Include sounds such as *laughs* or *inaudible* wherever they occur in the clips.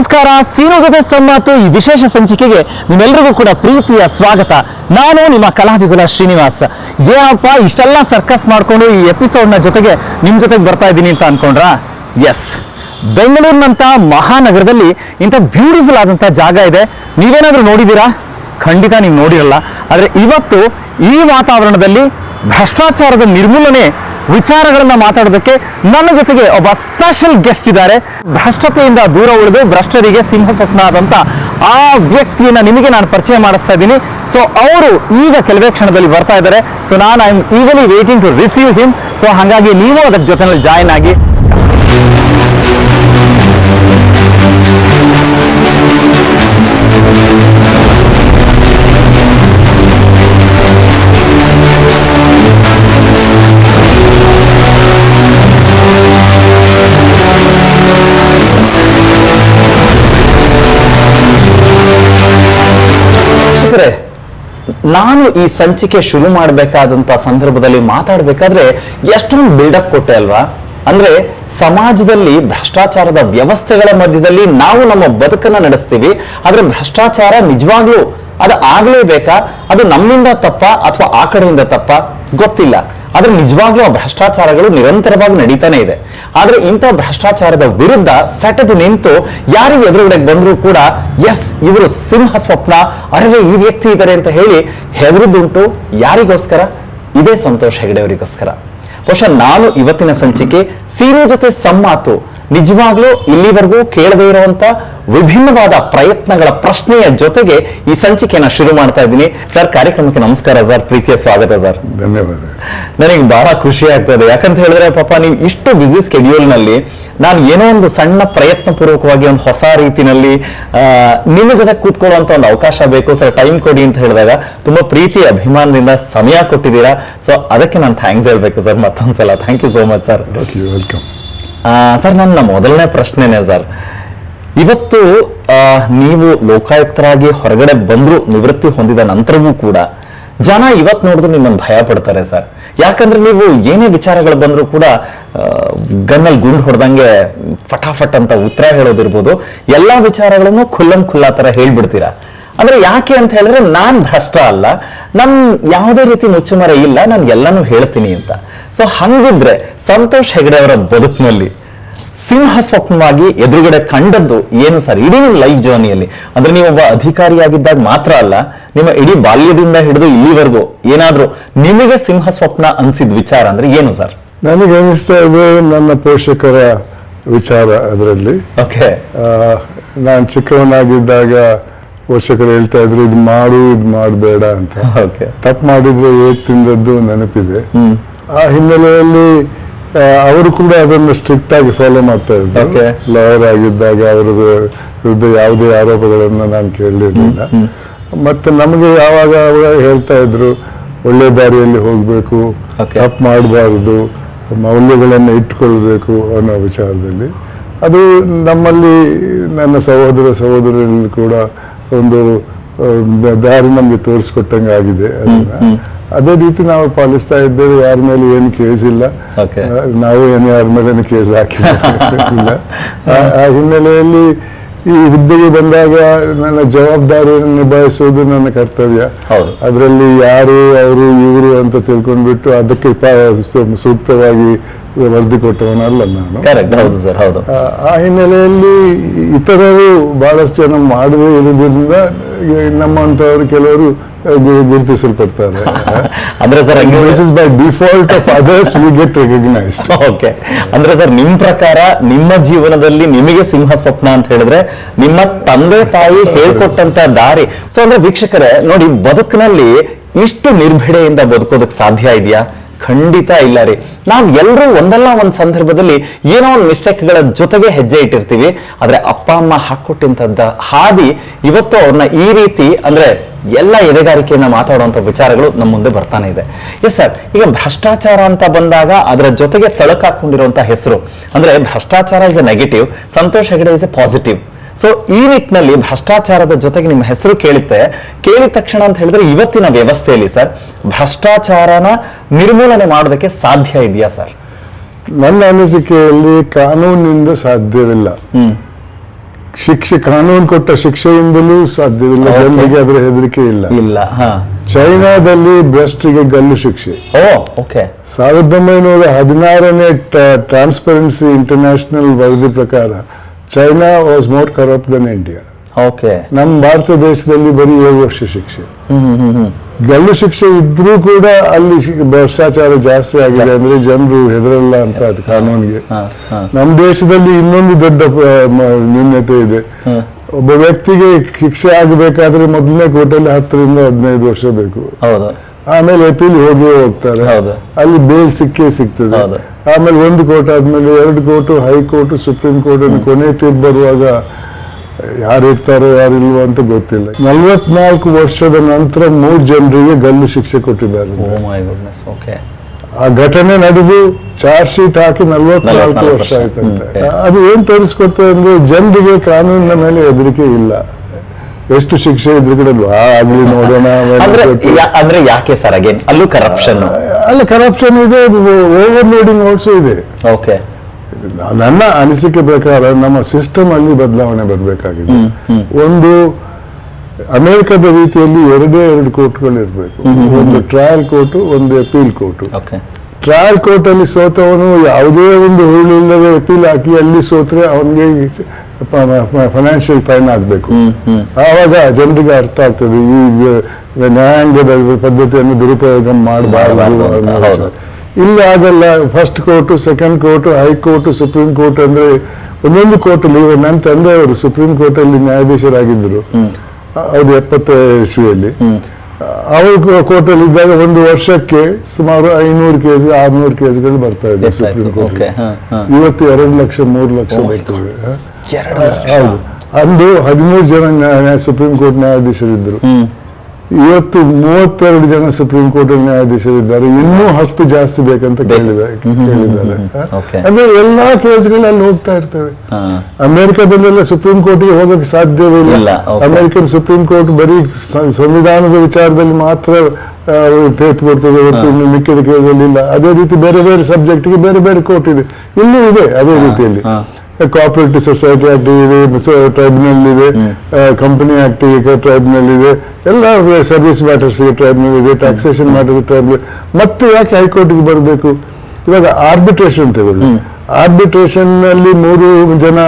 ನಮಸ್ಕಾರ, ಸೀನು ಜೊತೆ ಈ ವಿಶೇಷ ಸಂಚಿಕೆಗೆ ನಿಮ್ಮೆಲ್ಲರಿಗೂ ಕೂಡ ಪ್ರೀತಿಯ ಸ್ವಾಗತ. ನಾನು ನಿಮ್ಮ ಕಲಾವಿಗುಲ ಶ್ರೀನಿವಾಸ್. ಏನಪ್ಪ, ಇಷ್ಟೆಲ್ಲ ಸರ್ಕಸ್ ಮಾಡ್ಕೊಂಡು ಈ ಎಪಿಸೋಡ್ನ ಜೊತೆಗೆ ನಿಮ್ಮ ಜೊತೆಗೆ ಬರ್ತಾ ಇದ್ದೀನಿ ಅಂತ ಅನ್ಕೊಂಡ್ರಾ? ಎಸ್ ಬೆಂಗಳೂರಿನಂಥ ಮಹಾನಗರದಲ್ಲಿ ಇಂಥ ಬ್ಯೂಟಿಫುಲ್ ಆದಂಥ ಜಾಗ ಇದೆ. ನೀವೇನಾದರೂ ನೋಡಿದ್ದೀರಾ? ಖಂಡಿತ ನೀವು ನೋಡಿರಲ್ಲ. ಆದರೆ ಇವತ್ತು ಈ ವಾತಾವರಣದಲ್ಲಿ ಭ್ರಷ್ಟಾಚಾರದ ನಿರ್ಮೂಲನೆ ವಿಚಾರಗಳನ್ನ ಮಾತಾಡೋದಕ್ಕೆ ನನ್ನ ಜೊತೆಗೆ ಒಬ್ಬ ಸ್ಪೆಷಲ್ ಗೆಸ್ಟ್ ಇದ್ದಾರೆ. ಭ್ರಷ್ಟತೆಯಿಂದ ದೂರ ಉಳಿದು ಭ್ರಷ್ಟರಿಗೆ ಸಿಂಹ ಸ್ವಪ್ನ ಆದಂತ ಆ ವ್ಯಕ್ತಿಯನ್ನ ನಿಮಗೆ ನಾನು ಪರಿಚಯ ಮಾಡಿಸ್ತಾ ಇದ್ದೀನಿ. ಸೊ ಅವರು ಈಗ ಕೆಲವೇ ಕ್ಷಣದಲ್ಲಿ ಬರ್ತಾ ಇದ್ದಾರೆ. ಸೊ ನಾನು I am ಈಗಲಿ waiting to receive him so ಹಾಗಾಗಿ ನೀವು ಅದರ ಜೊತೆನಲ್ಲಿ ಜಾಯಿನ್ ಆಗಿ. ವೀಕ್ಷಕರೇ ನಾನು ಈ ಸಂಚಿಕೆ ಶುರು ಮಾಡಬೇಕಾದಂತ ಸಂದರ್ಭದಲ್ಲಿ ಮಾತಾಡಬೇಕಾದ್ರೆ ಎಷ್ಟೊಂದು ಬಿಲ್ಡಪ್ ಕೊಟ್ಟೆ ಅಲ್ವಾ? ಅಂದ್ರೆ ಸಮಾಜದಲ್ಲಿ ಭ್ರಷ್ಟಾಚಾರದ ವ್ಯವಸ್ಥೆಗಳ ಮಧ್ಯದಲ್ಲಿ ನಾವು ನಮ್ಮ ಬದುಕನ್ನ ನಡೆಸ್ತೀವಿ, ಆದ್ರೆ ಭ್ರಷ್ಟಾಚಾರ ನಿಜವಾಗ್ಲೂ ಅದು ಆಗ್ಲೇಬೇಕಾ? ಅದು ನಮ್ಮಿಂದ ತಪ್ಪ ಅಥವಾ ಆ ಕಡೆಯಿಂದ ತಪ್ಪ? ಗೊತ್ತಿಲ್ಲ. ಆದರೆ ನಿಜವಾಗ್ಲೂ ಆ ಭ್ರಷ್ಟಾಚಾರಗಳು ನಿರಂತರವಾಗಿ ನಡೀತಾನೆ ಇದೆ. ಆದ್ರೆ ಇಂಥ ಭ್ರಷ್ಟಾಚಾರದ ವಿರುದ್ಧ ಸಟದು ನಿಂತು ಯಾರಿಗೂ ಎದುರುಗಡೆಗೆ ಬಂದರೂ ಕೂಡ, ಎಸ್, ಇವರು ಸಿಂಹ ಸ್ವಪ್ನ, ಅರವೇ ಈ ವ್ಯಕ್ತಿ ಇದ್ದಾರೆ ಅಂತ ಹೇಳಿ ಹೆದರುದುಂಟು ಯಾರಿಗೋಸ್ಕರ? ಇದೇ ಸಂತೋಷ್ ಹೆಗಡೆ ಅವರಿಗೋಸ್ಕರ. ಬಹುಶಃ ನಾನು ಇವತ್ತಿನ ಸಂಚಿಕೆ ಸೀನು ಜೊತೆ ಸಮ್ಮಾತು. ನಿಜವಾಗ್ಲೂ ಇಲ್ಲಿವರೆಗೂ ಕೇಳದೇ ಇರುವಂತ ವಿಭಿನ್ನವಾದ ಪ್ರಯತ್ನಗಳ ಪ್ರಶ್ನೆಯ ಜೊತೆಗೆ ಈ ಸಂಚಿಕೆಯನ್ನು ಶುರು ಮಾಡ್ತಾ ಇದ್ದೀನಿ. ಸರ್ ಕಾರ್ಯಕ್ರಮಕ್ಕೆ ನಮಸ್ಕಾರ ಸರ್. ಪ್ರೀತಿಯ ಸ್ವಾಗತ ಸರ್. ಧನ್ಯವಾದ. ನನಗೆ ಬಹಳ ಖುಷಿ ಆಗ್ತದೆ. ಯಾಕಂತ ಹೇಳಿದ್ರೆ ಪಾಪ ನೀವು ಇಷ್ಟು ಬ್ಯುಸಿ ಸ್ಕೆಡ್ಯೂಲ್ನಲ್ಲಿ ನಾನು ಏನೋ ಒಂದು ಸಣ್ಣ ಪ್ರಯತ್ನ ಪೂರ್ವಕವಾಗಿ ಒಂದು ಹೊಸ ರೀತಿನಲ್ಲಿ ನಿಮ್ಮ ಜೊತೆ ಕೂತ್ಕೊಳ್ಳುವಂತ ಒಂದು ಅವಕಾಶ ಬೇಕು. ಸರ್ ಟೈಮ್ ಕೊಡಿ ಅಂತ ಹೇಳಿದಾಗ ತುಂಬಾ ಪ್ರೀತಿ ಅಭಿಮಾನದಿಂದ ಸಮಯ ಕೊಟ್ಟಿದ್ದೀರಾ. ಸೊ ಅದಕ್ಕೆ ನಾನು ಥ್ಯಾಂಕ್ಸ್ ಹೇಳ್ಬೇಕು sir. ಮತ್ತೊಂದ್ಸಲ. Thank you so much sir welcome sir ನನ್ನ ಮೊದಲನೇ ಪ್ರಶ್ನೆನೇ ಸರ್. ಇವತ್ತು ನೀವು ಲೋಕಾಯುಕ್ತರಾಗಿ ಹೊರಗಡೆ ಬಂದ್ರು ನಿವೃತ್ತಿ ಹೊಂದಿದ ನಂತರವೂ ಕೂಡ ಜನ ಇವತ್ತು ನೋಡಿದ್ರು ನಿಮ್ಮನ್ನು ಭಯ ಪಡ್ತಾರೆ ಸರ್. ಯಾಕಂದ್ರೆ ನೀವು ಏನೇ ವಿಚಾರಗಳು ಬಂದರೂ ಕೂಡ ಗನ್ನಲ್ಲಿ ಗುಂಡು ಹೊಡೆದಂಗೆ ಫಟಾಫಟ್ ಅಂತ ಉತ್ತರ ಹೇಳೋದಿರ್ಬೋದು ಎಲ್ಲಾ ವಿಚಾರಗಳನ್ನು ಖುಲ್ಲಂ ಖುಲ್ಲಾ ತರ ಹೇಳ್ಬಿಡ್ತೀರಾ? ಅಂದ್ರೆ ಯಾಕೆ ಅಂತ ಹೇಳಿದ್ರೆ ನಾನ್ ಭ್ರಷ್ಟ ಅಲ್ಲ, ನನ್ ಯಾವುದೇ ರೀತಿ ಮುಚ್ಚುಮರೆ ಇಲ್ಲ, ನಾನು ಎಲ್ಲಾನು ಹೇಳ್ತೀನಿ ಅಂತ. ಸೊ ಹಂಗಿದ್ರೆ ಸಂತೋಷ್ ಹೆಗಡೆ ಅವರ ಬದುಕಿನಲ್ಲಿ ಸಿಂಹ ಸ್ವಪ್ನವಾಗಿ ಎದುರುಗಡೆ ಕಂಡದ್ದು ಏನು ಸರ್? ಇಡೀ ನಿಮ್ಮ ಲೈಫ್ ಜರ್ನಿಯಲ್ಲಿ ಅಂದ್ರೆ ನೀವೊಬ್ಬ ಅಧಿಕಾರಿಯಾಗಿದ್ದಾಗ ಮಾತ್ರ ಅಲ್ಲ ನಿಮ್ಮ ಇಡೀ ಬಾಲ್ಯದಿಂದ ಹಿಡಿದು ಇಲ್ಲಿವರೆಗೂ ಏನಾದರೂ ನಿಮಗೆ ಸಿಂಹ ಸ್ವಪ್ನ ಅನಿಸಿದ ವಿಚಾರ ಅಂದ್ರೆ ಏನು ಸರ್? ನನಗೆ ಅನಿಸ್ತಾ ಇದೆ ನನ್ನ ಪೋಷಕರ ವಿಚಾರ ಅದರಲ್ಲಿ. ಓಕೆ ನಾನು ಚಿಕ್ಕವನಾಗಿದ್ದಾಗ ಪೋಷಕರು ಹೇಳ್ತಾ ಇದ್ರು ಇದು ಮಾಡು ಇದು ಮಾಡಬೇಡ ಅಂತ. ತಪ್ಪು ಮಾಡಿದ್ರೆ ಏಟ್ ತಿಂದದ್ದು ನೆನಪಿದೆ. ಆ ಹಿನ್ನೆಲೆಯಲ್ಲಿ ಅವರು ಕೂಡ ಅದನ್ನು ಸ್ಟ್ರಿಕ್ಟ್ ಆಗಿ ಫಾಲೋ ಮಾಡ್ತಾ ಇದ್ದಾರೆ ಲಾಯರ್ ಆಗಿದ್ದಾಗ ಅವರ ವಿರುದ್ಧ ಯಾವುದೇ ಆರೋಪಗಳನ್ನು ನಾನು ಕೇಳಿರಲಿಲ್ಲ ಮತ್ತೆ ನಮಗೆ ಯಾವಾಗ ಹೇಳ್ತಾ ಇದ್ರು ಒಳ್ಳೆ ದಾರಿಯಲ್ಲಿ ಹೋಗಬೇಕು. ತಪ್ಪು ಮಾಡಬಾರ್ದು ಮೌಲ್ಯಗಳನ್ನು ಇಟ್ಕೊಳ್ಬೇಕು ಅನ್ನೋ ವಿಚಾರದಲ್ಲಿ. ಅದು ನಮ್ಮಲ್ಲಿ ನನ್ನ ಸಹೋದರ ಸಹೋದರಲ್ಲಿ ಕೂಡ ಒಂದು ದಾರಿ ನಮಗೆ ತೋರಿಸ್ಕೊಟ್ಟಂಗೆ ಆಗಿದೆ ಅದನ್ನ ಅದೇ ರೀತಿ ನಾವು ಪಾಲಿಸ್ತಾ ಇದ್ದೇವೆ ಯಾರ ಮೇಲೆ ಏನು ಕೇಸ್ ಇಲ್ಲ. ನಾವು ಏನು ಯಾರ ಮೇಲೆ ಕೇಸ್ ಹಾಕಿಲ್ಲ ಆ- ಹಿನ್ನೆಲೆಯಲ್ಲಿ ಈ ಹುದ್ದೆಗೆ ಬಂದಾಗ ನನ್ನ ಜವಾಬ್ದಾರಿಯನ್ನು ನಿಭಾಯಿಸುವುದು ನನ್ನ ಕರ್ತವ್ಯ. ಅದರಲ್ಲಿ ಯಾರು ಅವರು ಇವರು ಅಂತ ತಿಳ್ಕೊಂಡ್ಬಿಟ್ಟು ಅದಕ್ಕೆ ಸೂಕ್ತವಾಗಿ ವರದಿ ಕೊಟ್ಟವನಲ್ಲ ನಾನು. ಆ ಹಿನ್ನೆಲೆಯಲ್ಲಿ ಇತರರು ಬಹಳಷ್ಟು ಜನ ಮಾಡದೇ ಇರುವುದರಿಂದ ನಮ್ಮಂತವರು ಕೆಲವರು ಗುರುತಿಸಲ್ಪಡ್ತಾರೆ. *laughs* ಅಂದ್ರೆ sir which is by default of others we get recognised okay ಅಂದ್ರೆ ಸರ್ ನಿಮ್ಮ ಪ್ರಕಾರ ನಿಮ್ಮ ಜೀವನದಲ್ಲಿ ನಿಮಗೆ ಸಿಂಹ ಸ್ವಪ್ನ ಅಂತ ಹೇಳಿದ್ರೆ ನಿಮ್ಮ ತಂದೆ ತಾಯಿ ಹೇಳ್ಕೊಟ್ಟಂತ ದಾರಿ. ಸೊ ಅಂದ್ರೆ ವೀಕ್ಷಕರೇ ನೋಡಿ ಬದುಕಿನಲ್ಲಿ ಇಷ್ಟು ನಿರ್ಭಿಡೆಯಿಂದ ಬದುಕೋದಕ್ಕೆ ಸಾಧ್ಯ ಇದೆಯಾ? ಖಂಡಿತ ಇಲ್ಲ ರೀ. ನಾವು ಎಲ್ಲರೂ ಒಂದಲ್ಲ ಒಂದು ಸಂದರ್ಭದಲ್ಲಿ ಏನೋ ಒಂದು ಮಿಸ್ಟೇಕ್ಗಳ ಜೊತೆಗೆ ಹೆಜ್ಜೆ ಇಟ್ಟಿರ್ತೀವಿ. ಆದರೆ ಅಪ್ಪ, ಅಮ್ಮ ಹಾಕ್ಕೊಟ್ಟಿಂಥದ್ದ ಹಾದಿ ಇವತ್ತು ಅವ್ರನ್ನ ಈ ರೀತಿ ಅಂದ್ರೆ ಎಲ್ಲ ಎದೆಗಾರಿಕೆಯನ್ನ ಮಾತಾಡುವಂತ ವಿಚಾರಗಳು ನಮ್ಮ ಮುಂದೆ ಬರ್ತಾನೆ ಇದೆ. ಎಸ್ ಸರ್ ಈಗ ಭ್ರಷ್ಟಾಚಾರ ಅಂತ ಬಂದಾಗ ಅದರ ಜೊತೆಗೆ ತಳಕಾಕೊಂಡಿರುವಂತ ಹೆಸರು. ಅಂದ್ರೆ ಭ್ರಷ್ಟಾಚಾರ is a negative Santosh Hegde is a positive so ಈ ನಿಟ್ಟಿನಲ್ಲಿ ಭ್ರಷ್ಟಾಚಾರದ ಜೊತೆಗೆ ನಿಮ್ಮ ಹೆಸರು ಕೇಳುತ್ತೆ ಕೇಳಿದ ತಕ್ಷಣ ಅಂತ ಹೇಳಿದ್ರೆ ಇವತ್ತಿನ ವ್ಯವಸ್ಥೆಯಲ್ಲಿ ಸರ್ ಭ್ರಷ್ಟಾಚಾರನ ನಿರ್ಮೂಲನೆ ಮಾಡೋದಕ್ಕೆ ಸಾಧ್ಯ ಇದೆಯಾ ಸರ್? ನನ್ನ ಅನಿಸಿಕೆಯಲ್ಲಿ ಕಾನೂನಿನಿಂದ ಸಾಧ್ಯವಿಲ್ಲ. ಶಿಕ್ಷೆ ಕಾನೂನು ಕೊಟ್ಟ ಶಿಕ್ಷೆಯಿಂದಲೂ ಸಾಧ್ಯವಿಲ್ಲ. ಜನರಿಗೆ ಅದರ ಹೆದರಿಕೆ ಇಲ್ಲ. ಇಲ್ಲ ಹಾ. ಚೈನಾದಲ್ಲಿ ಭ್ರಷ್ಟಿಗೆ ಗಲ್ಲು ಶಿಕ್ಷೆ. Oh okay. ಸಾವಿರದ ಒಂಬೈನೂರ ಹದಿನಾರನೇ ಟ್ರಾನ್ಸ್ಪರೆನ್ಸಿ ಇಂಟರ್ನ್ಯಾಷನಲ್ ವರದಿ ಪ್ರಕಾರ China was more corrupt than India okay ನಮ್ಮ ಭಾರತ ದೇಶದಲ್ಲಿ ಬರೀ ಏಳು ವರ್ಷ ಶಿಕ್ಷೆ. ಗಲ್ಲು ಶಿಕ್ಷೆ ಇದ್ರೂ ಕೂಡ ಅಲ್ಲಿ ಭ್ರಷ್ಟಾಚಾರ ಜಾಸ್ತಿ ಆಗಿದೆ ಅಂದ್ರೆ ಜನರು ಹೆದರಲ್ಲ ಅಂತ ಅದು ಕಾನೂನಿಗೆ. ನಮ್ಮ ದೇಶದಲ್ಲಿ ಇನ್ನೊಂದು ದೊಡ್ಡ ನ್ಯೂನ್ಯತೆ ಇದೆ. ಒಬ್ಬ ವ್ಯಕ್ತಿಗೆ ಶಿಕ್ಷೆ ಆಗಬೇಕಾದ್ರೆ ಮೊದಲನೇ ಕೋರ್ಟಲ್ಲಿ ಹತ್ತರಿಂದ ಹದಿನೈದು ವರ್ಷ ಬೇಕು. ಆಮೇಲೆ ಅಪೀಲ್ ಹೋಗಿ ಹೋಗ್ತಾರೆ. ಅಲ್ಲಿ ಬೇಲ್ ಸಿಕ್ಕೇ ಸಿಗ್ತದೆ. ಆಮೇಲೆ ಒಂದು ಕೋರ್ಟ್ ಆದ್ಮೇಲೆ ಎರಡು ಕೋರ್ಟ್ ಹೈಕೋರ್ಟ್ ಸುಪ್ರೀಂ ಕೋರ್ಟ್ ಅನ್ನು ಕೊನೆ ತೀರ್ಪು ಬರುವಾಗ ಯಾರು ಇರ್ತಾರೋ ಯಾರಿಲ್ವೋ ಅಂತ ಗೊತ್ತಿಲ್ಲ. ನಲವತ್ನಾಲ್ಕು ವರ್ಷದ ನಂತರ ಮೂರು ಜನರಿಗೆ ಗಲ್ಲು ಶಿಕ್ಷೆ ಕೊಟ್ಟಿದ್ದಾರೆ. ಓಕೆ ಆ ಘಟನೆ ನಡೆದು ಚಾರ್ಜ್ ಶೀಟ್ ಹಾಕಿ ನಲವತ್ನಾಲ್ಕು ವರ್ಷ. ಆಯ್ತಂತೆ. ಅದು ಏನ್ ತೋರಿಸ್ಕೊಡ್ತದೆ ಅಂದ್ರೆ ಜನರಿಗೆ ಕಾನೂನಿನ ಮೇಲೆ ಹೆದರಿಕೆ ಇಲ್ಲ. ಎಷ್ಟು ಶಿಕ್ಷೆ ಇದ್ರು ಕೂಡ ಆಗ್ಲಿ ನೋಡೋಣ ಅಂದ್ರೆ ಯಾಕೆ ಸರ್ ಅಗೇನ್ ಅಲ್ಲೂ ಕರಪ್ಷನ್ ಅಲ್ಲ ಕರಪ್ಷನ್ ಇದೆ ಓವರ್ಲೋಡಿಂಗ್ ಆಲ್ಸೋ ಇದೆ. ಓಕೆ ನನ್ನ ಅನಿಸಿಕೆ ಪ್ರಕಾರ ನಮ್ಮ ಸಿಸ್ಟಮ್ ಅಲ್ಲಿ ಬದಲಾವಣೆ ಬರಬೇಕಾಗಿದೆ. ಒಂದು ಅಮೆರಿಕದ ರೀತಿಯಲ್ಲಿ ಎರಡೇ ಎರಡು ಕೋರ್ಟ್ಗಳು ಇರಬೇಕು. ಒಂದು ಟ್ರಯಲ್ ಕೋರ್ಟ್ ಒಂದು appeal court okay trial court ಅಲ್ಲಿ ಸೋತವನು ಯಾವುದೇ ಒಂದು ಹುಳು ಇಲ್ಲದೆ ಅಪೀಲ್ ಹಾಕಿ ಅಲ್ಲಿ ಸೋತ್ರೆ ಅವನಿಗೆ ಫೈನಾನ್ಷಿಯಲ್ ಫೈನ್ ಆಗಬೇಕು. ಆವಾಗ ಜನರಿಗೆ ಅರ್ಥ ಆಗ್ತದೆ ಈ ನ್ಯಾಯಾಂಗದ ಪದ್ಧತಿಯನ್ನು ದುರುಪಯೋಗ ಮಾಡಬಾರದು ಇಲ್ಲ ಆಗಲ್ಲ first court second court high court supreme court ಅಂದ್ರೆ ಒಂದೊಂದು ಕೋರ್ಟ್ ಅಲ್ಲಿ ನನ್ನ ತಂದೆಯವರು ಸುಪ್ರೀಂ ಕೋರ್ಟ್ ಅಲ್ಲಿ ನ್ಯಾಯಾಧೀಶರಾಗಿದ್ದರು. ಅವ್ರು ಎಪ್ಪತ್ತ ಇಸ್ವಿಯಲ್ಲಿ. ಅವರು ಕೋರ್ಟ್ ಅಲ್ಲಿ ಇದ್ದಾಗ ಒಂದು ವರ್ಷಕ್ಕೆ ಸುಮಾರು ಐನೂರು ಕೇಸ್ ಆರ್ನೂರು ಕೇಸ್ಗಳು ಬರ್ತಾ ಇದೆ ಸುಪ್ರೀಂ ಕೋರ್ಟ್ ಇವತ್ತು ಎರಡು ಲಕ್ಷ ಮೂರು ಲಕ್ಷ Oh ಬರ್ತದೆ? ಎರಡು. ಹೌದು. ಅಂದು ಹದಿಮೂರು ಜನ ನ್ಯಾಯ- ಸುಪ್ರೀಂ ಕೋರ್ಟ್ ನ್ಯಾಯಾಧೀಶರಿದ್ದರು. ಇವತ್ತು ಮೂವತ್ತೆರಡು ಜನ ಸುಪ್ರೀಂ ಕೋರ್ಟ್ ನ್ಯಾಯಾಧೀಶರಿದ್ದಾರೆ. ಇನ್ನೂ ಹತ್ತು ಜಾಸ್ತಿ ಬೇಕಂತ ಕೇಳಿದ ಕೇಳಿದ್ದಾರೆ. ಅಂದ್ರೆ ಎಲ್ಲಾ ಕೇಸ್ಗಳಲ್ಲಿ ಹೋಗ್ತಾ ಇರ್ತವೆ. ಅಮೆರಿಕದಲ್ಲೆಲ್ಲ ಸುಪ್ರೀಂ ಕೋರ್ಟ್ಗೆ ಹೋಗಕ್ಕೆ ಸಾಧ್ಯವೇ ಇಲ್ಲ, ಅಮೆರಿಕನ್ ಸುಪ್ರೀಂ ಕೋರ್ಟ್ ಬರೀ ಸಂವಿಧಾನದ ವಿಚಾರದಲ್ಲಿ ಮಾತ್ರ ತೀರ್ಪು ಕೊಡ್ತದೆ ಇನ್ನು ಮಿಕ್ಕಿದ ಕೇಸಲ್ಲಿ ಇಲ್ಲ. ಅದೇ ರೀತಿ ಬೇರೆ ಬೇರೆ ಸಬ್ಜೆಕ್ಟ್ಗೆ ಬೇರೆ ಬೇರೆ ಕೋರ್ಟ್ ಇದೆ. ಇಲ್ಲೂ ಇದೆ ಅದೇ ರೀತಿಯಲ್ಲಿ. ಕೋಆಪರೇಟಿವ್ ಸೊಸೈಟಿ ಆಕ್ಟ್ ಇದೆ ಟ್ರೈಬ್ಯುನಲ್ ಇದೆ. ಕಂಪನಿ ಆಕ್ಟ್ ಟ್ರೈಬ್ಯುನಲ್ ಇದೆ. ಎಲ್ಲ ಸರ್ವಿಸ್ ಮ್ಯಾಟರ್ಸ್ ಟ್ರೈಬ್ಯುನಲ್ ಇದೆ. ಟ್ಯಾಕ್ಸೇಷನ್ ಮ್ಯಾಟರ್ ಟ್ರೈಬ್ಯುನಲ್ ಮತ್ತೆ ಯಾಕೆ ಹೈಕೋರ್ಟ್ಗೆ ಬರಬೇಕು? ಇವಾಗ ಆರ್ಬಿಟ್ರೇಷನ್ ತಗೊಳ್ಳಿ. ಆರ್ಬಿಟ್ರೇಷನ್ನಲ್ಲಿ ಮೂರು ಜನ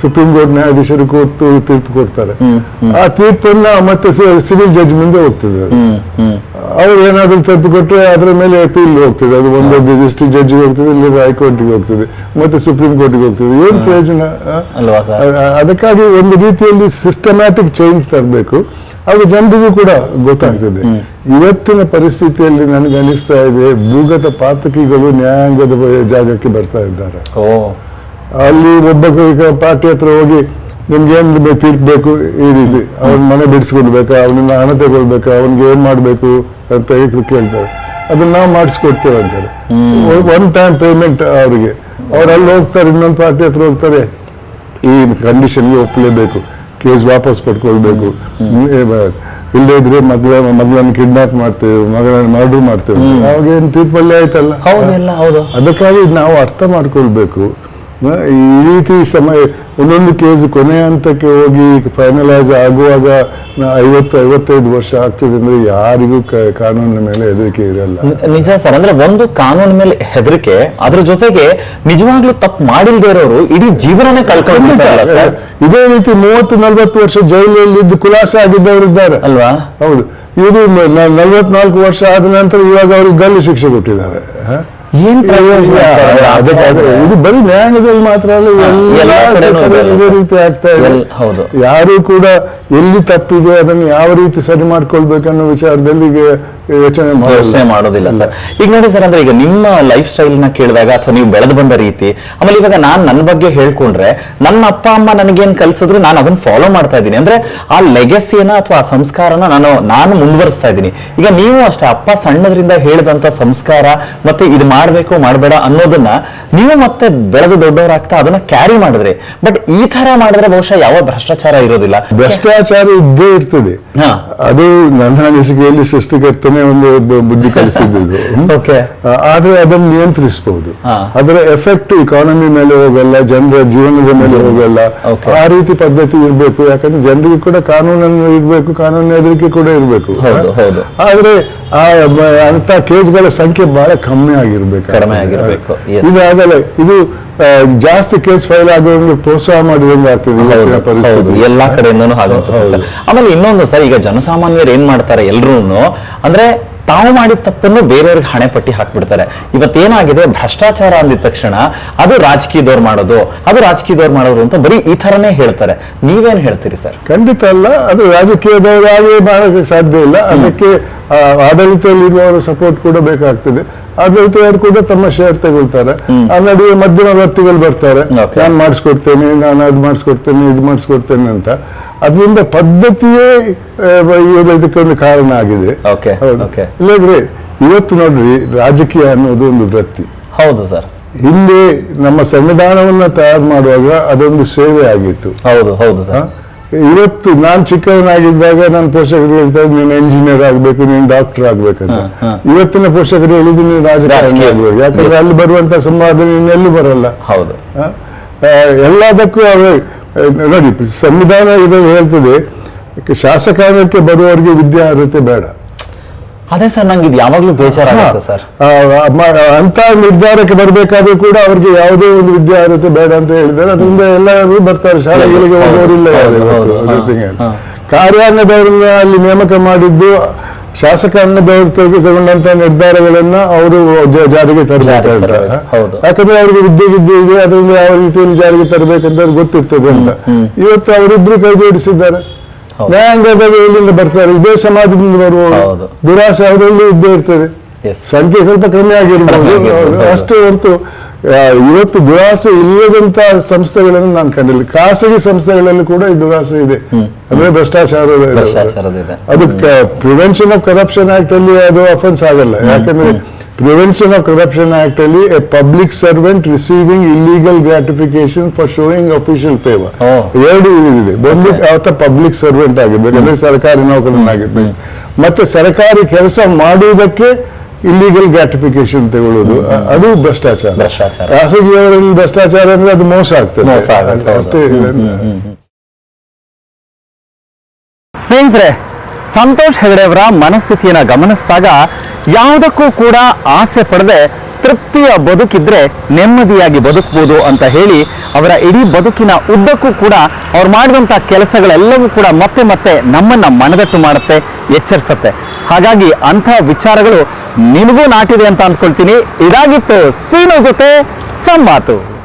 ಸುಪ್ರೀಂ ಕೋರ್ಟ್ ನ್ಯಾಯಾಧೀಶರು ಕೂತು ತೀರ್ಪು ಕೊಡ್ತಾರೆ. ಆ ತೀರ್ಪನ್ನ ಮತ್ತೆ ಸಿವಿಲ್ ಜಡ್ಜ್ ಮುಂದೆ ಹೋಗ್ತದೆ ಅವ್ರು ಏನಾದರೂ ತಪ್ಪು ಕೊಟ್ಟರೆ ಅದರ ಮೇಲೆ ಅಪೀಲ್ ಹೋಗ್ತದೆ. ಅದು ಒಂದು ಡಿಸ್ಟ್ರಿಕ್ಟ್ ಜಡ್ಜಿಗೆ ಹೋಗ್ತದೆ ಇಲ್ಲದ ಹೈಕೋರ್ಟಿಗೆ ಹೋಗ್ತದೆ. ಮತ್ತೆ ಸುಪ್ರೀಂ ಕೋರ್ಟಿಗೆ ಹೋಗ್ತದೆ. ಏನು ಪ್ರಯೋಜನ? ಅದಕ್ಕಾಗಿ ಒಂದು ರೀತಿಯಲ್ಲಿ ಸಿಸ್ಟಮ್ಯಾಟಿಕ್ ಚೇಂಜ್ ತರಬೇಕು. ಆಗ ಜನರಿಗೂ ಕೂಡ ಗೊತ್ತಾಗ್ತದೆ. ಇವತ್ತಿನ ಪರಿಸ್ಥಿತಿಯಲ್ಲಿ ನನಗೆ ಅನಿಸ್ತಾ ಇದೆ ಭೂಗತ ಪಾತಕಿಗಳು ನ್ಯಾಯಾಂಗದ ಜಾಗಕ್ಕೆ ಬರ್ತಾ ಇದ್ದಾರೆ. ಓ. ಅಲ್ಲಿ ಒಬ್ಬ ಈಗ ಪಾರ್ಟಿ ಹತ್ರ ಹೋಗಿ ನಿಮ್ಗೆ ಏನು ಬೆ- ಈ ರೀತಿ. ಅವನ ಮನೆ ಬಿಡಿಸ್ಕೊಡ್ಬೇಕಾ? ಅವನಿಂದ ಹಣ ತಗೊಳ್ಬೇಕಾ? ಅವನಿಗೆ ಏನ್ ಮಾಡ್ಬೇಕು? ಅಂತ ಹೇಳಿ ಕೇಳ್ತಾರೆ. ಅದನ್ನ ನಾವು ಮಾಡಿಸ್ಕೊಡ್ತೇವೆ ಅಂತಾರೆ. ಒನ್ ಟೈಮ್ ಪೇಮೆಂಟ್ ಅವರಿಗೆ. ಅವ್ರು ಅಲ್ಲಿ ಹೋಗ್ತಾರೆ ಇನ್ನೊಂದು ಪಾರ್ಟಿ ಹತ್ರ ಹೋಗ್ತಾರೆ. ಈ ಕಂಡೀಷನ್ಗೆ ಒಪ್ಪಲೇಬೇಕು ಕೇಸ್ ವಾಪಸ್ ಪಡ್ಕೊಳ್ಬೇಕು. ಇಲ್ಲದೇ ಇದ್ರೆ ಮಗಳ ಮಗಳನ್ನ ಕಿಡ್ನಾಪ್ ಮಾಡ್ತೇವೆ ಮಗಳನ್ನ ಮರ್ಡರ್ ಮಾಡ್ತೇವೆ. ಅವಾಗ ಏನು ತೀರ್ಪಲ್ಲೇ ಆಯ್ತಲ್ಲ? ಅದಕ್ಕಾಗಿ ನಾವು ಅರ್ಥ ಮಾಡ್ಕೊಳ್ಬೇಕು. ಈ ರೀತಿ ಸಮಯ ಒಂದೊಂದು ಕೇಸ್ ಕೊನೆ ಹಂತಕ್ಕೆ ಹೋಗಿ ಫೈನಲೈಸ್ ಆಗುವಾಗ ಐವತ್ತು ಐವತ್ತೈದು ವರ್ಷ ಆಗ್ತದೆ ಅಂದ್ರೆ ಯಾರಿಗೂ ಕಾನೂನಿನ ಮೇಲೆ ಹೆದರಿಕೆ ಇರಲ್ಲ. ನಿಜ ಸರ್ ಅಂದ್ರೆ ಒಂದು ಕಾನೂನಿನ ಮೇಲೆ ಹೆದರಿಕೆ ಅದ್ರ ಜೊತೆಗೆ ನಿಜವಾಗ್ಲೂ ತಪ್ಪು ಮಾಡಿಲ್ದೇ ಇರೋರು ಇಡೀ ಜೀವನನೇ ಕಳ್ಕೊಂಡಿರ್ತಾರಲ್ಲ ಸರ್? ಇದೇ ರೀತಿ ಮೂವತ್ತು ನಲ್ವತ್ತು ವರ್ಷ ಜೈಲಲ್ಲಿ ಇದ್ದು ಖುಲಾಸೆ ಆಗಿದ್ದವರಿದ್ದಾರೆ ಅಲ್ವಾ? ಹೌದು. ಇದು ನಲ್ವತ್ನಾಲ್ಕು ವರ್ಷ ಆದ ನಂತರ ಇವಾಗ ಅವ್ರಿಗೆ ಗಲ್ಲು ಶಿಕ್ಷೆ ಕೊಟ್ಟಿದ್ದಾರೆ? ಏನ್ ಪ್ರಯೋಜನ ಇದು ಬರೀ ನ್ಯಾಯಾಂಗದಲ್ಲಿ ಮಾತ್ರ ಅಲ್ಲ ಎಲ್ಲ? ರೀತಿ ಆಗ್ತಾ ಇದೆ ಹೌದು. ಯಾರು ಕೂಡ ಎಲ್ಲಿ ತಪ್ಪಿದೆ ಅದನ್ನು ಯಾವ ರೀತಿ ಸರಿ ಮಾಡ್ಕೊಳ್ಬೇಕನ್ನೋ ವಿಚಾರದಲ್ಲಿ ಈಗ ಯೋಚನೆ ಯೋಚನೆ ಮಾಡೋದು ಮಾಡೋದಿಲ್ಲ ಸರ್. ಈಗ ನೋಡಿ ಸರ್ ಅಂದ್ರೆ ಈಗ ನಿಮ್ಮ ಲೈಫ್ ಸ್ಟೈಲ್ನ ಕೇಳಿದಾಗ ಅಥವಾ ನೀವು ಬೆಳೆದು ಬಂದ ರೀತಿ ಆಮೇಲೆ ಇವಾಗ ನಾನ್ ನನ್ನ ಬಗ್ಗೆ ಹೇಳ್ಕೊಂಡ್ರೆ ನನ್ನ ಅಪ್ಪ ಅಮ್ಮ ನನಗೇನ್ ಕಲ್ಸಿದ್ರು ನಾನು ಅದನ್ನ ಫಾಲೋ ಮಾಡ್ತಾ ಇದ್ದೀನಿ. ಅಂದ್ರೆ ಆ ಲೆಗೆಸಿಯನ್ನ ಅಥವಾ ಆ ಸಂಸ್ಕಾರನ ನಾನು ನಾನು ಮುಂದುವರಿಸ್ತಾ ಇದ್ದೀನಿ. ಈಗ ನೀವು ಅಷ್ಟೇ ಅಪ್ಪ ಸಣ್ಣದ್ರಿಂದ ಹೇಳಿದಂತ ಸಂಸ್ಕಾರ ಮತ್ತೆ ಇದು ಮಾಡಬೇಕು ಮಾಡಬೇಡ ಅನ್ನೋದನ್ನ ನೀವು ಮತ್ತೆ ಬೆಳೆದು ದೊಡ್ಡವರಾಗ್ತಾ ಅದನ್ನ ಕ್ಯಾರಿ ಮಾಡಿದ್ರೆ. ಬಟ್ ಈ ತರ ಮಾಡಿದ್ರೆ ಬಹುಶಃ ಯಾವ ಭ್ರಷ್ಟಾಚಾರ ಇರೋದಿಲ್ಲ. ಭ್ರಷ್ಟಾಚಾರ ಇದ್ದೇ ಇರ್ತದೆ. ಅದು ನನ್ನ ಅನಿಸಿಕೆಯಲ್ಲಿ ಸೃಷ್ಟಿಕರ್ತನೆ ನಾನೇ ಒಂದು ಬುದ್ಧಿ *laughs* ಕಲಿಸಿದ್ದು ಆದ್ರೆ ಅದನ್ನು ನಿಯಂತ್ರಿಸಬಹುದು ಅದರ ಎಫೆಕ್ಟ್ ಇಕಾನಮಿ ಮೇಲೆ ಹೋಗಲ್ಲ ಜನರ ಜೀವನದ ಮೇಲೆ ಹೋಗಲ್ಲ. ಆ ರೀತಿ ಪದ್ಧತಿ ಇರಬೇಕು. ಯಾಕಂದ್ರೆ ಜನರಿಗೆ ಕೂಡ ಕಾನೂನನ್ನು ಇರಬೇಕು ಕಾನೂನು ಎದುರಿಕೆ ಕೂಡ ಇರಬೇಕು. ಹೌದು, ಹೌದು. ಆದ್ರೆ ಆ ಅಂತ ಕೇಸ್ಗಳ ಸಂಖ್ಯೆ ಬಹಳ ಕಮ್ಮಿ ಆಗಿರ್ಬೇಕು. ಕಡಿಮೆ ಆಗಿರ್ಬೇಕು. ಇದು ಜಾಸ್ತಿ ಕೇಸ್ ಫೈಲ್ ಆಗೋಂಗೆ ಪ್ರೋತ್ಸಾಹ ಮಾಡಿದಂಗೆ ಆಗ್ತದೆ ಪರಿಸ್ಥಿತಿ. ಎಲ್ಲಾ ಕಡೆಯಿಂದನೂ ಹಾಗೆ ಆಮೇಲೆ ಇನ್ನೊಂದು ಸರ್ ಈಗ ಜನಸಾಮಾನ್ಯರು ಏನ್ ಮಾಡ್ತಾರೆ ಎಲ್ರೂ ಅಂದ್ರೆ ತಾವು ಮಾಡಿದ ತಪ್ಪನ್ನು ಬೇರೆಯವ್ರಿಗೆ ಹಣೆ ಪಟ್ಟಿ ಹಾಕ್ಬಿಡ್ತಾರೆ. ಇವತ್ತೇನಾಗಿದೆ? ಭ್ರಷ್ಟಾಚಾರ ಅಂದಿದ ತಕ್ಷಣ ಅದು ರಾಜಕೀಯದವ್ರು ಮಾಡೋದು ಅದು ರಾಜಕೀಯದವ್ರು ಮಾಡೋದು ಅಂತ ಬರೀ ಈ ತರನೇ ಹೇಳ್ತಾರೆ. ನೀವೇನ್ ಹೇಳ್ತೀರಿ ಸರ್? ಖಂಡಿತ ಅಲ್ಲ ಅದು ರಾಜಕೀಯದವರಾಗಿ ಮಾಡೋಕ್ಕೆ ಸಾಧ್ಯ ಇಲ್ಲ. ಅದಕ್ಕೆ ಆಡಳಿತದಲ್ಲಿ ಇರುವವರ ಸಪೋರ್ಟ್ ಕೂಡ ಬೇಕಾಗ್ತದೆ. ಆಡಳಿತದವರು ಕೂಡ ತಮ್ಮ ಶೇರ್ ತಗೊಳ್ತಾರೆ. ಆ ನಡುವೆ ಮಧ್ಯಮವರ್ತಿಗಳು ಬರ್ತಾರೆ. Okay. ನಾನು ಮಾಡಿಸ್ಕೊಡ್ತೇನೆ ನಾನು ಅದು ಮಾಡಿಸ್ಕೊಡ್ತೇನೆ ಇದು ಮಾಡಿಸ್ಕೊಡ್ತೇನೆ ಅಂತ. ಅದರಿಂದ ಪದ್ಧತಿಯೇ ಇದಕ್ಕೆ ಒಂದು ಇದಕ್ಕೊಂದು ಕಾರಣ ಆಗಿದೆ. ಇಲ್ಲದ್ರೆ ಇವತ್ತು ನೋಡ್ರಿ ರಾಜಕೀಯ ಅನ್ನೋದು ಒಂದು ವೃತ್ತಿ. ಹೌದು ಸರ್. ಹಿಂದೆ ನಮ್ಮ ಸಂವಿಧಾನವನ್ನ ತಯಾರು ಮಾಡುವಾಗ ಅದೊಂದು ಸೇವೆ ಆಗಿತ್ತು. ಹೌದು ಹೌದು ಸರ್. ಇವತ್ತು ನಾನ್ ಚಿಕ್ಕವನಾಗಿದ್ದಾಗ ನನ್ನ ಪೋಷಕರು ಹೇಳ್ತಾರೆ ನೀನು ಇಂಜಿನಿಯರ್ ಆಗ್ಬೇಕು ನೀನು ಡಾಕ್ಟರ್ ಆಗ್ಬೇಕಂತ. ಇವತ್ತಿನ ಪೋಷಕರು ಹೇಳಿದ್ರು ನೀನು ರಾಜಕಾರಣಿ ರಾಜಕೀಯ. ಆಗ್ಬೇಕು. ಯಾಕಂದ್ರೆ ಅಲ್ಲಿ ಬರುವಂತ ಸಂವಾದ ನೀನು ಎಲ್ಲೂ ಬರಲ್ಲ. ಹೌದು? ಎಲ್ಲದಕ್ಕೂ ಅವೇ ಆ, ನೋಡಿ ಸಂವಿಧಾನ ಇದು ಹೇಳ್ತದೆ ಶಾಸಕಾಂಗಕ್ಕೆ ಬರುವವರಿಗೆ ವಿದ್ಯಾ ಅರ್ಹತೆ ಬೇಡ. ಅದೇ ಸರ್ ನಂಗೆ ಇದು ಯಾವಾಗ್ಲೂ ಬೇಜಾರಾಗುತ್ತೆ ಸರ್. ಅಂತ ನಿರ್ಧಾರಕ್ಕೆ ಬರಬೇಕಾದ್ರೂ ಕೂಡ ಅವ್ರಿಗೆ ಯಾವುದೇ ಒಂದು ವಿದ್ಯಾ ಅರ್ಹತೆ ಬೇಡ ಅಂತ ಹೇಳಿದ್ದಾರೆ. ಅದರಿಂದ ಎಲ್ಲರೂ ಬರ್ತಾರೆ ಶಾಲೆಗಳಿಗೆ ಹೋಗೋರಿಲ್ಲ. ಕಾರ್ಯಾಂಗದವ್ರನ್ನ ಅಲ್ಲಿ ನೇಮಕ ಮಾಡಿದ್ದು ಶಾಸಕಾಂಗದವ್ರು ತೆಗೆದುಕೊಂಡಂತ ನಿರ್ಧಾರಗಳನ್ನ ಅವರು ಜಾರಿಗೆ ತರಬೇಕಂತ ತರಬೇಕು, ಹೌದು. ಯಾಕಂದ್ರೆ ಅವ್ರಿಗೆ ವಿದ್ಯೆ ವಿದ್ಯೆ ಇದೆ ಅದರಿಂದ ಯಾವ ರೀತಿಯಲ್ಲಿ ಜಾರಿಗೆ ತರಬೇಕಂತ ಗೊತ್ತಿರ್ತದೆ ಅಂತ. ಇವತ್ತು ಅವರಿಬ್ರು ಕೈ ಜೋಡಿಸಿದ್ದಾರೆ. ಹೌದು. ನ್ಯಾಯಾಂಗದಲ್ಲಿ ಎಲ್ಲಿಂದ ಬರ್ತಾರೆ. ಇದೇ ಸಮಾಜದಿಂದ. ಬರುವವರು. ದುರಾಸೆ ಅವರಲ್ಲಿ ಇದ್ದೇ ಇರ್ತದೆ. ಸಂಖ್ಯೆ ಸ್ವಲ್ಪ ಕಮ್ಮಿ ಆಗಿರ್ಬೋದು. ಅಷ್ಟೇ ಹೊರತು ಇವತ್ತು ದುರಾಸೆ ಇಲ್ಲದಂತ ಸಂಸ್ಥೆಗಳನ್ನು ನಾನು ಕಂಡಿಲ್ಲ. ಖಾಸಗಿ ಸಂಸ್ಥೆಗಳಲ್ಲಿ ಕೂಡ ಈ ದುರಾಸೆ ಇದೆ. ಅಂದ್ರೆ ಭ್ರಷ್ಟಾಚಾರ ಅದು ಪ್ರಿವೆನ್ಷನ್ ಆಫ್ ಕರಪ್ಷನ್ ಆಕ್ಟ್ ಅಲ್ಲಿ ಅದು ಅಫೆನ್ಸ್ ಆಗಲ್ಲ. ಯಾಕಂದ್ರೆ ಪ್ರಿವೆನ್ಷನ್ ಆಫ್ ಕರಪ್ಷನ್ ಆಕ್ಟ್ ಅಲ್ಲಿ a public servant receiving illegal gratification for showing official favour. ಎರಡು ಇದೆ ಒಂದು ಅವತ್ತ ಪಬ್ಲಿಕ್ ಸರ್ವೆಂಟ್ ಆಗಿರ್ಬೇಕು ಅಂದ್ರೆ ಸರ್ಕಾರಿ ನೌಕರನಾಗಿರ್ಬೇಕು. ಮತ್ತೆ ಸರ್ಕಾರಿ ಕೆಲಸ ಮಾಡುವುದಕ್ಕೆ ಇಲ್ಲಿಗಲ್ ಗ್ರಾಟಿಫಿಕೇಶನ್ ತಗೊಳ್ಳೋದು. ಅದು ಭ್ರಷ್ಟಾಚಾರ. ಭ್ರಷ್ಟಾಚಾರ. ಖಾಸಗಿಯವರಲ್ಲಿ ಭ್ರಷ್ಟಾಚಾರ ಅಂದ್ರೆ ಅದು ಮೋಸ ಆಗ್ತದೆ. ಅಷ್ಟೇ ಸ್ನೇಹಿತರೆ ಸಂತೋಷ್ ಹೆಗಡೆ ಅವರ ಮನಸ್ಥಿತಿಯನ್ನು ಗಮನಿಸಿದಾಗ ಯಾವುದಕ್ಕೂ ಕೂಡ ಆಸೆ ಪಡದೆ ತೃಪ್ತಿಯ ಬದುಕಿದ್ರೆ ನೆಮ್ಮದಿಯಾಗಿ ಬದುಕಬಹುದು ಅಂತ ಹೇಳಿ ಅವರ ಇಡೀ ಬದುಕಿನ ಉದ್ದಕ್ಕೂ ಕೂಡ ಅವ್ರು ಮಾಡಿದಂಥ ಕೆಲಸಗಳೆಲ್ಲವೂ ಕೂಡ ಮತ್ತೆ ಮತ್ತೆ ನಮ್ಮನ್ನ ಮನದಟ್ಟು ಮಾಡುತ್ತೆ ಎಚ್ಚರಿಸುತ್ತೆ. ಹಾಗಾಗಿ ಅಂಥ ವಿಚಾರಗಳು ನಿಮಗೂ ನಾಟಿದೆ ಅಂತ ಅಂದ್ಕೊಳ್ತೀನಿ. ಇದಾಗಿತ್ತು ಸೀನು ಜೊತೆ ಸಂಮಾತು